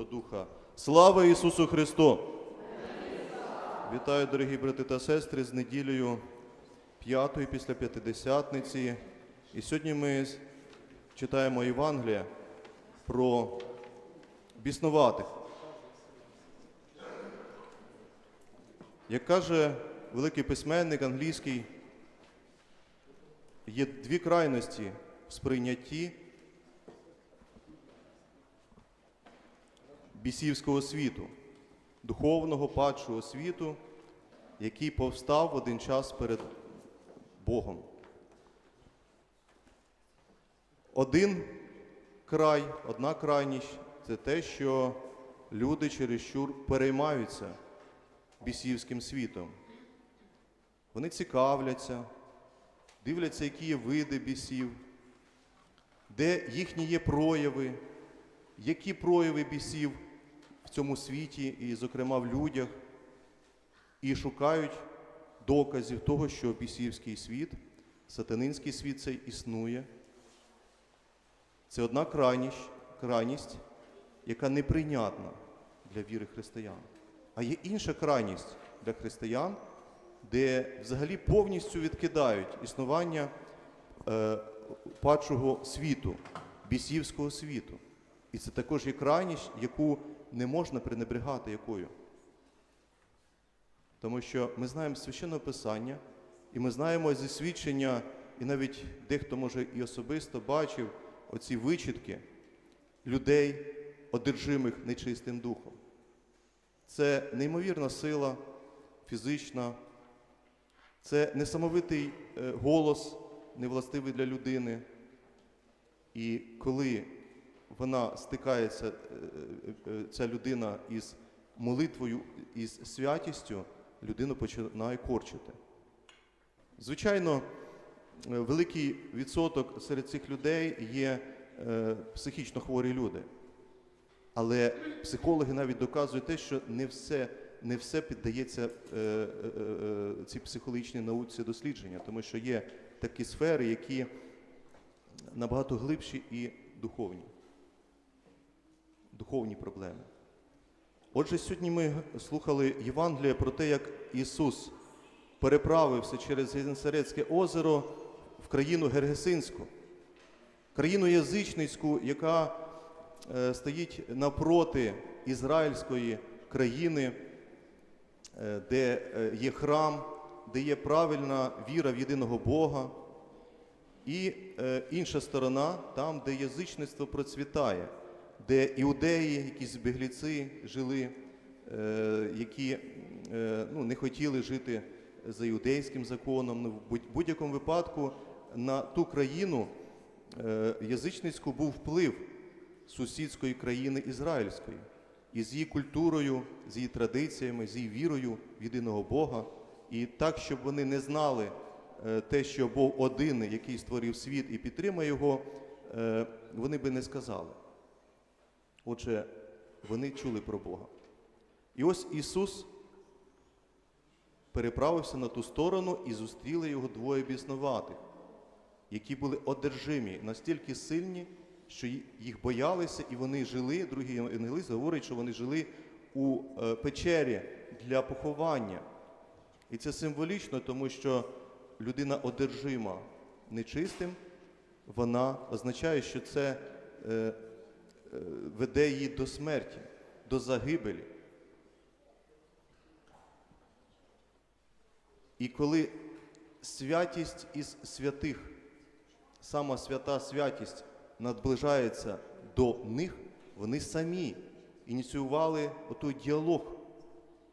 Святого Духа. Слава Ісусу Христу! Вітаю, дорогі брати та сестри, з неділею п'ятої після п'ятидесятниці. І сьогодні ми читаємо Євангелія про біснуватих. Як каже великий письменник англійський, є дві крайності в сприйнятті бісівського світу, духовного падшого світу, який повстав в один час перед Богом. Один край, одна крайність це те, що люди чересчур переймаються бісівським світом. Вони цікавляться, дивляться, які є види бісів, де їхні є прояви, які прояви бісів в цьому світі, і, зокрема, в людях, і шукають доказів того, що бісівський світ, сатанинський світ цей існує. Це одна крайність, крайність, яка неприйнятна для віри християн. А є інша крайність для християн, де взагалі повністю відкидають існування е, падшого світу, бісівського світу. І це також є крайність, яку не можна пренебрегати якою. Тому що ми знаємо священне писання, і ми знаємо зі свідчення, і навіть дехто може і особисто бачив оці вичітки людей, одержимих нечистим духом. Це неймовірна сила фізична, це несамовитий е, голос, невластивий для людини. І коли вона стикається, е, е, е, ця людина із молитвою, із святістю, людину починає корчити. Звичайно, великий відсоток серед цих людей є психічно хворі люди. Але психологи навіть доказують те, що не все, не все піддається е, е, цій психологічній науці дослідження, тому що є такі сфери, які набагато глибші і духовні. Духовні проблеми. Отже, сьогодні ми слухали Євангелія про те, як Ісус переправився через Генесарецьке озеро в країну Гергесинську, країну язичницьку, яка е, стоїть навпроти ізраїльської країни, е, де е, є храм, де є правильна віра в єдиного Бога. І інша сторона, там, де язичництво процвітає, де іудеї, якісь бегліці жили, е, які е, ну, не хотіли жити за іудейським законом. Ну, в будь- будь-якому випадку на ту країну е, язичницьку був вплив сусідської країни ізраїльської. І з її культурою, з її традиціями, з її вірою в єдиного Бога. І так, щоб вони не знали те, що Бог один, який створив світ і підтримує його, вони би не сказали. Отже, вони чули про Бога. І ось Ісус переправився на ту сторону і зустріли його двоє біснуватих, які були одержимі, настільки сильні, що їх боялися, і вони жили. Другий євангелист говорить, що вони жили у е, печері для поховання. І це символічно, тому що людина одержима нечистим, вона означає, що це е, веде її до смерті, до загибелі. І коли святість із святих, сама свята святість наближається до них, вони самі ініціювали отой діалог.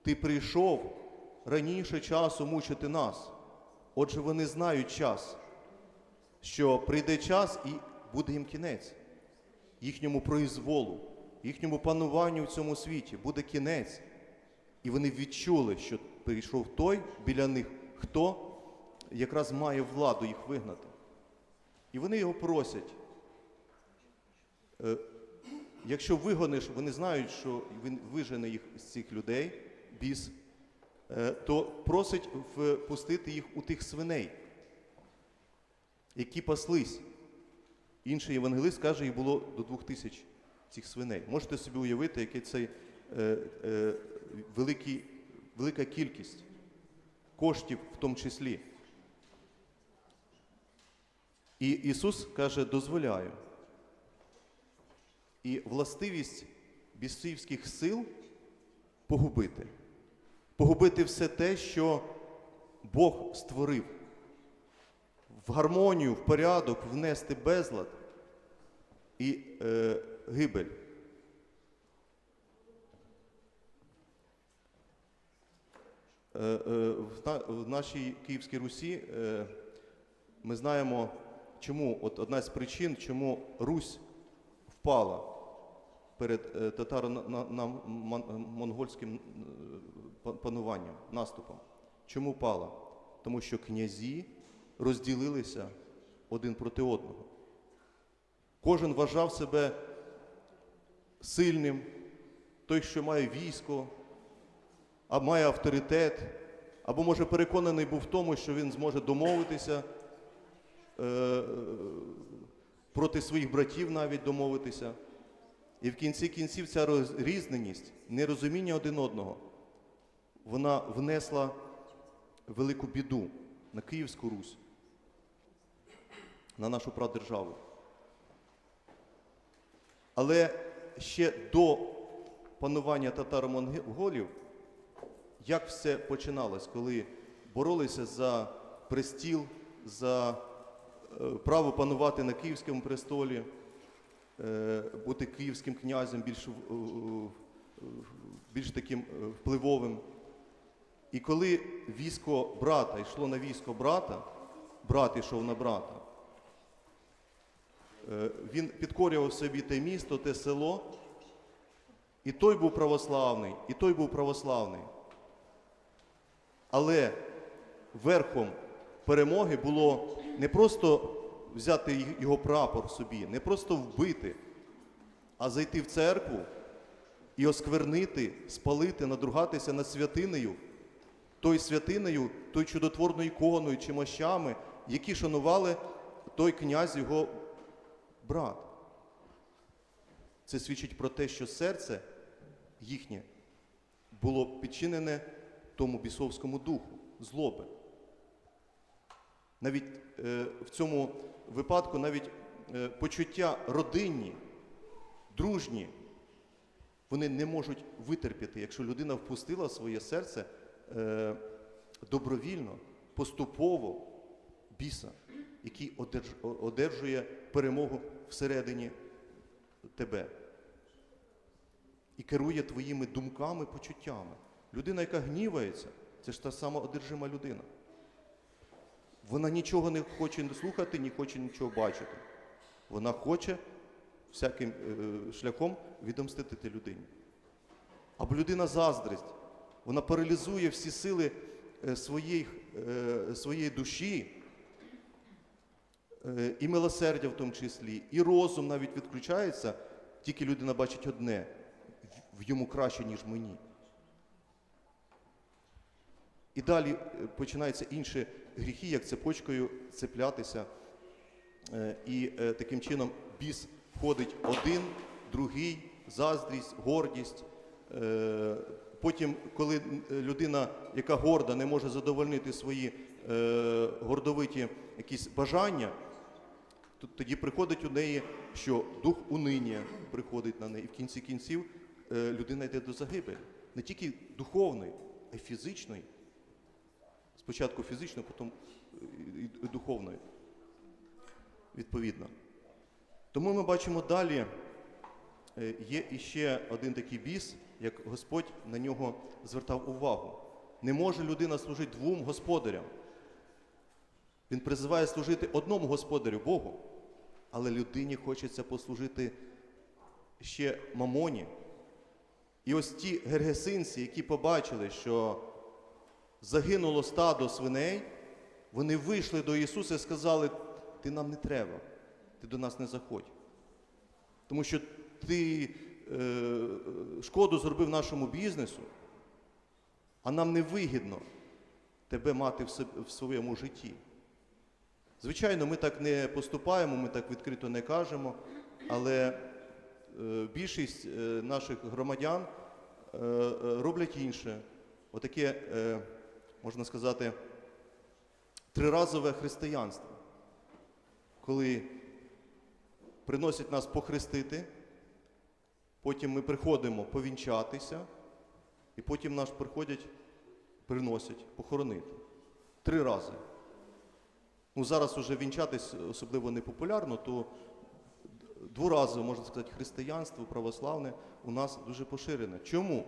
Ти прийшов раніше часу мучити нас. Отже, вони знають час, що прийде час і буде їм кінець, їхньому произволу, їхньому пануванню в цьому світі буде кінець. І вони відчули, що прийшов той біля них, хто якраз має владу їх вигнати. І вони його просять. Е, Якщо вигониш, вони знають, що він вижене їх з цих людей, біс, е, то просить впустити їх у тих свиней, які паслись. Інший євангелист каже, їх було до двох тисяч цих свиней. Можете собі уявити, який цей е, е, великий, велика кількість коштів в тому числі. І Ісус каже, дозволяю. І властивість бісівських сил погубити. Погубити все те, що Бог створив. В гармонію, в порядок внести безлад і е, гибель. Е, е, в, нашій Київській Русі е, ми знаємо, чому от одна з причин, чому Русь впала перед татаро-монгольським пануванням, наступом. Чому впала? Тому що князі розділилися один проти одного. Кожен вважав себе сильним, той, що має військо, а має авторитет, або може переконаний був в тому, що він зможе домовитися е, проти своїх братів навіть домовитися. І в кінці кінців ця розрізненість, нерозуміння один одного, вона внесла велику біду на Київську Русь, на нашу прадержаву. Але ще до панування татаро-монголів, як все починалось, коли боролися за престіл, за е, право панувати на Київському престолі, е, бути київським князем більш, в- більш таким е, впливовим. І коли військо брата йшло на військо брата, брат йшов на брата, е, він підкорював собі те місто, те село, і той був православний, і той був православний. Але верхом перемоги було не просто взяти його прапор собі, не просто вбити, а зайти в церкву і осквернити, спалити, надругатися над святинею, той святинею, той чудотворною іконою чи мощами, які шанували той князь, його брат. Це свідчить про те, що серце їхнє було підчинене тому бісовському духу, злоби. Навіть е, в цьому випадку навіть е, почуття родинні, дружні, вони не можуть витерпіти, якщо людина впустила своє серце е, добровільно, поступово біса, який одержує перемогу всередині тебе і керує твоїми думками, почуттями. Людина, яка гнівається, це ж та сама одержима людина. Вона нічого не хоче не слухати, не хоче нічого бачити. Вона хоче всяким е, шляхом відомстити людині. Або людина заздрість. Вона паралізує всі сили е, своєї, е, своєї душі, е, і милосердя в тому числі, і розум навіть відключається, тільки людина бачить одне в- йому краще, ніж мені. І далі е, починаються інші гріхи, як цепочкою цеплятися. Е, І е, таким чином біс входить один, другий, заздрість, гордість. Е, Потім, коли людина, яка горда, не може задовольнити свої е, гордовиті якісь бажання, тоді приходить у неї, що дух униння приходить на неї. І в кінці кінців е, людина йде до загибелі. Не тільки духовної, а й фізичної. Спочатку фізичної, потім е, і духовної. Відповідно. Тому ми бачимо далі, е, є іще один такий біс, як Господь на нього звертав увагу. Не може людина служити двом господарям. Він призиває служити одному господарю Богу, але людині хочеться послужити ще мамоні. І ось ті гергесинці, які побачили, що загинуло стадо свиней, вони вийшли до Ісуса і сказали: Ти нам не треба, ти до нас не заходь. Тому що ти е, шкоду зробив нашому бізнесу, а нам не вигідно тебе мати в, в своєму житті. Звичайно, ми так не поступаємо, ми так відкрито не кажемо, але е, більшість е, наших громадян е, роблять інше. Отаке, можна сказати, триразове християнство, коли приносять нас похрестити, потім ми приходимо повінчатися, і потім нас приходять, приносять похоронити. Три рази. Ну, зараз уже вінчатись особливо не популярно, то дворазово, можна сказати, християнство, православне у нас дуже поширене. Чому?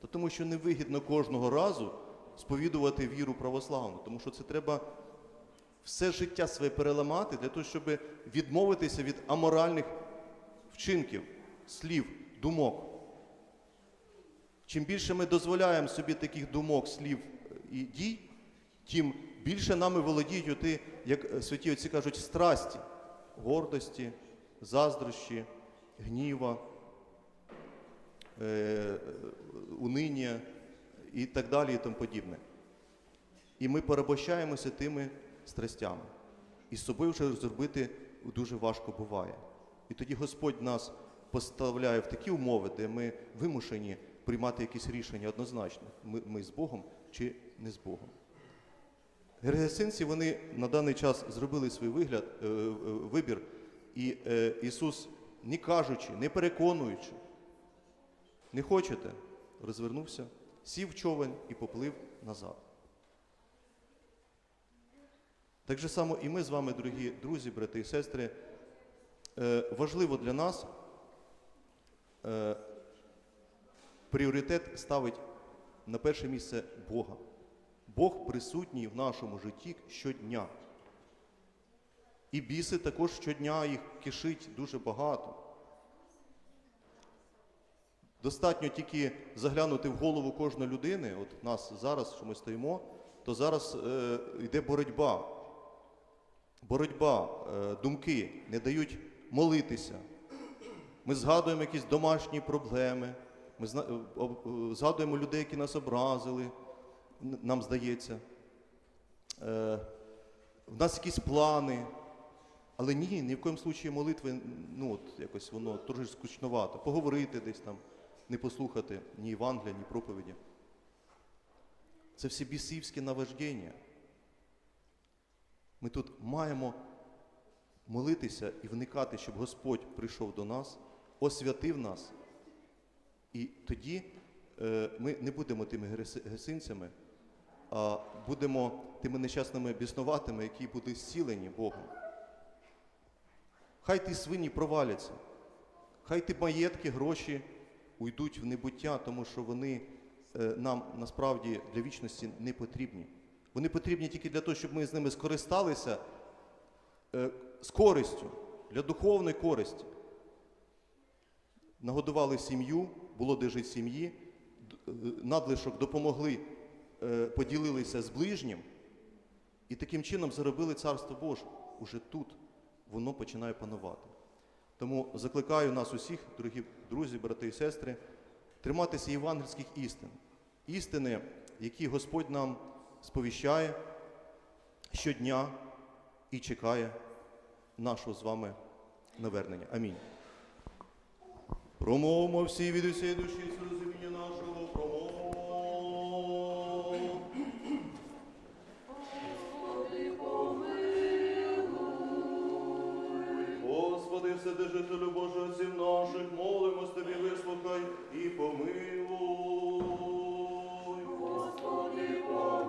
Та тому що невигідно кожного разу сповідувати віру православну, тому що це треба все життя своє переламати для того, щоб відмовитися від аморальних вчинків, слів, думок. Чим більше ми дозволяємо собі таких думок, слів е, і дій, тим більше нами володіють оти, як е, святі отці кажуть, страсті, гордості, заздрощі, гніва, е, е, униння і так далі і тому подібне. І ми порабощаємося тими страстями. І з собою вже зробити дуже важко буває. І тоді Господь нас поставляє в такі умови, де ми вимушені приймати якісь рішення однозначно. Ми, ми з Богом чи не з Богом. Гергесинці вони на даний час зробили свій вигляд, е, е, вибір, і е, Ісус, не кажучи, не переконуючи, не хочете, розвернувся, сів човен і поплив назад. Так же само і ми з вами, дорогі друзі, брати і сестри, важливо для нас пріоритет ставить на перше місце Бога. Бог присутній в нашому житті щодня. І біси також щодня їх кишить дуже багато. Достатньо тільки заглянути в голову кожної людини, от нас зараз, що ми стоїмо, то зараз е, йде боротьба. Боротьба, е, думки не дають молитися. Ми згадуємо якісь домашні проблеми, ми е, е, згадуємо людей, які нас образили, нам здається. Е, в нас якісь плани. Але ні, ні в коєму случаї молитви, ну от якось воно дуже скучновато. Поговорити десь там, не послухати ні Євангелія, ні проповіді. Це всі бісівські наваждення. Ми тут маємо молитися і вникати, щоб Господь прийшов до нас, освятив нас. І тоді е, ми не будемо тими гесинцями, будемо тими нещасними біснуватими, які будуть зцілені Богом. Хай ті свині проваляться, хай ті маєтки, гроші уйдуть в небуття, тому що вони е, нам насправді для вічності не потрібні. Вони потрібні тільки для того, щоб ми з ними скористалися е, з користю, для духовної користі. Нагодували сім'ю, було де жити сім'ї, е, надлишок допомогли, поділилися з ближнім, і таким чином заробили Царство Боже. Уже тут воно починає панувати. Тому закликаю нас усіх, дорогі друзі, брати і сестри, триматися євангельських істин. Істини, які Господь нам сповіщає щодня і чекає нашого з вами навернення. Амінь. Промовмо всі від усієї душі Держителю Божого сім наших, молимось тобі, вислухай і помилуй. Господи, Боже.